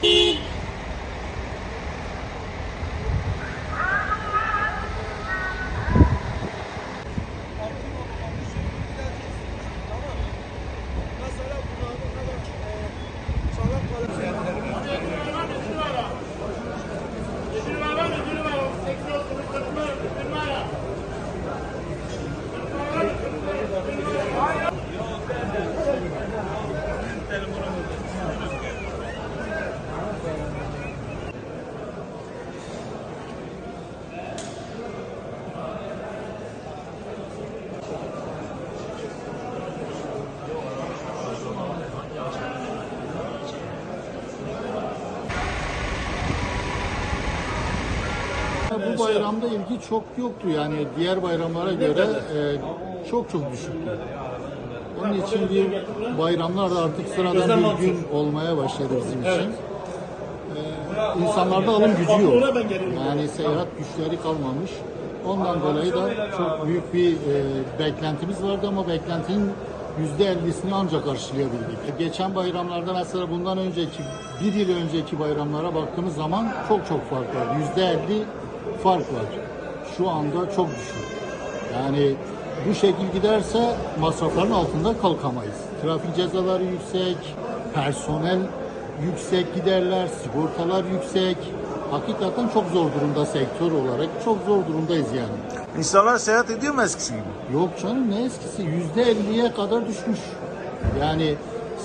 一 Bu bayramda ilgi çok yoktu yani diğer bayramlara göre e, çok çok düşüktü. Onun için bir bayramlar da artık sıradan bir gün olmaya başladı bizim için. E, insanlarda alım gücü yok. Yani seyahat güçleri kalmamış. Ondan dolayı da çok büyük bir e, beklentimiz vardı ama beklentinin %50'sini ancak karşılayabildik. E, Geçen bayramlarda mesela bundan önceki, bir yıl önceki bayramlara baktığımız zaman çok çok fark var. %50 fark var. Şu anda çok düşük. Yani bu şekil giderse masrafların altında kalkamayız. Trafik cezaları yüksek, personel yüksek giderler, sigortalar yüksek. Hakikaten çok zor durumda sektör olarak. Çok zor durumdayız yani. İnsanlar seyahat ediyor mu eskisi gibi? Yok canım ne eskisi yüzde elliye kadar düşmüş. Yani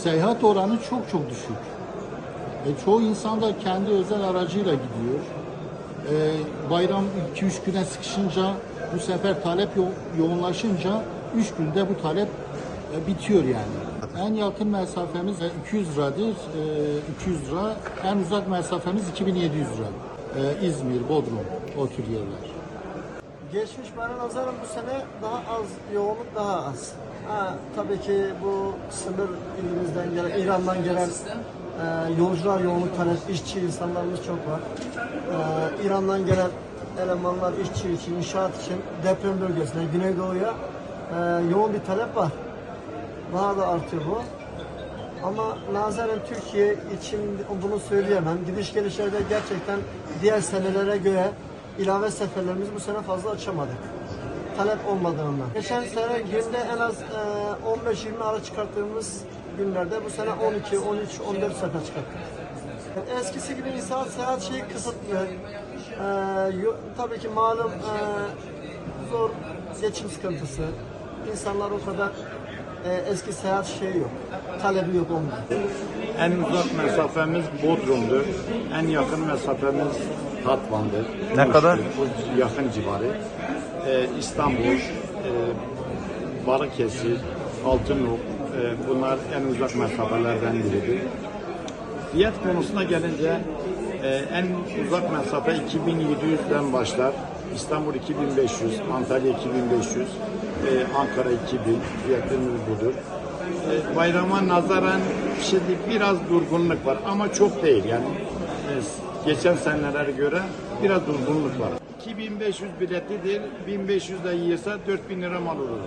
seyahat oranı çok çok düşük. E, çoğu insan da kendi özel aracıyla gidiyor. E, bayram 2-3 güne sıkışınca bu sefer talep yo- yoğunlaşınca 3 günde bu talep e, bitiyor yani. En yakın mesafemiz e, 200 liradır. E, 200 lira. En uzak mesafemiz 2700 lira. E, İzmir, Bodrum o tür yerler. Geçmiş bayram nazaran bu sene daha az, yoğunluk daha az. Ha, tabii ki bu sınır ilimizden gelen, İran'dan gelen e, yolcular yoğunluk talep, işçi insanlarımız çok var. E, İran'dan gelen elemanlar işçi için, inşaat için deprem bölgesine, Güneydoğu'ya e, yoğun bir talep var. Daha da artıyor bu. Ama nazaran Türkiye için bunu söyleyemem. Gidiş gelişlerde gerçekten diğer senelere göre ilave seferlerimizi bu sene fazla açamadık. Talep olmadığından. Geçen sene günde en az e, 15-20 ara çıkarttığımız günlerde bu sene 12, 13, 14 sefer çıkarttık. Eskisi gibi insan seyahat şeyi kısıtlı. E, yo- tabii ki malum e, zor geçim sıkıntısı. İnsanlar o kadar e, eski seyahat şeyi yok. Talebi yok ondan. En uzak mesafemiz Bodrum'dur. En yakın mesafemiz Tatvan'dır. Ne kadar? Bu yakın civarı. Ee, İstanbul, e, Balıkesir, Altınoluk e, bunlar en uzak mesafelerden biridir. Fiyat konusuna gelince e, en uzak mesafe 2700'den başlar. İstanbul 2500, Antalya 2500, e, Ankara 2000 fiyatlarımız budur. E, bayrama nazaran şimdi biraz durgunluk var ama çok değil yani geçen senelere göre biraz durgunluk var. 2500 biletidir, 1500 de yiyorsa 4000 lira mal olur.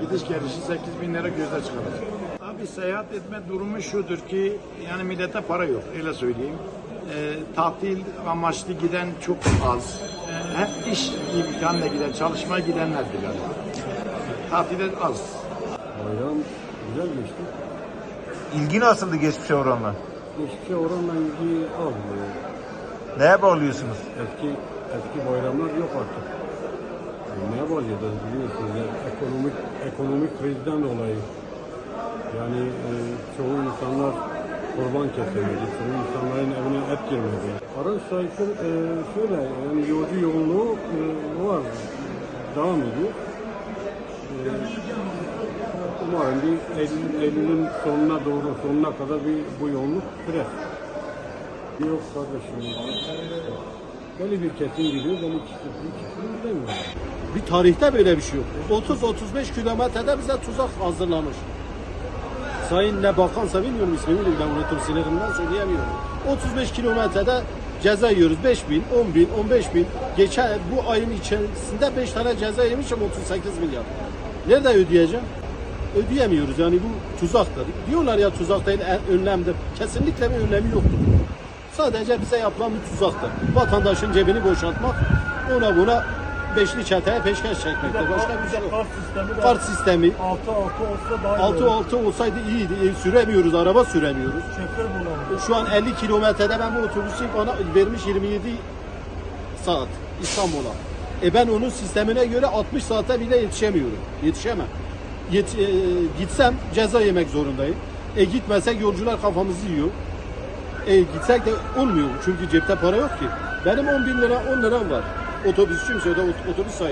Gidiş gelişi 8000 lira göze çıkaracak. Abi seyahat etme durumu şudur ki yani millete para yok öyle söyleyeyim. E, tatil amaçlı giden çok az. E, hep iş imkanla giden, çalışmaya gidenler bile. Tatile az. Bayram güzel geçti. İlgi nasıldı geçmişe oranla? Geçmişe oranla ilgi az. Neye bağlıyorsunuz? Eski eski bayramlar yok artık. Yani neye bağlayacağız biliyorsunuz ya, ekonomik ekonomik krizden dolayı. Yani e, çoğu insanlar kurban kesemedi. Çoğu insanların evine et girmedi. Araç sayısı e, şöyle yani yolcu yoğunluğu e, var. Devam ediyor. E, umarım bir Eylül, Eylül'ün sonuna doğru sonuna kadar bir bu yoğunluk sürer. Yok kardeşim. Belli bir kesim gidiyor, belli bir kesim gidemiyor. Bir tarihte böyle bir şey yok. 30-35 kilometrede bize tuzak hazırlamış. Sayın ne bakansa bilmiyorum ismini bile unuttum sinirinden söyleyemiyorum. 35 kilometrede ceza yiyoruz. 5 bin, 10 bin, 15 bin. Geçen bu ayın içerisinde 5 tane ceza yemişim 38 milyar. Nerede ödeyeceğim? ödeyemiyoruz. Yani bu tuzaktır. Diyorlar ya tuzak değil, önlemdir. Kesinlikle bir önlemi yoktur. Sadece bize yapılan bir tuzaktır. Vatandaşın cebini boşaltmak, ona buna beşli çeteye peşkeş çekmektir. Başka bir şey yok. Kart sistemi de Kart sistemi 6-6 olsa daha iyi. 6 6 olsaydı iyiydi. E, süremiyoruz, araba süremiyoruz. Şoför bulamıyor. Şu an 50 kilometrede ben bu otobüsü bana vermiş 27 saat İstanbul'a. E ben onun sistemine göre 60 saate bile yetişemiyorum. Yetişemem. Yet, e, gitsem ceza yemek zorundayım. E gitmesek yolcular kafamızı yiyor. E gitsek de olmuyor. Çünkü cepte para yok ki. Benim 10 bin lira 10 liram var. Otobüsçüyüm şöyle otobüs sahibi.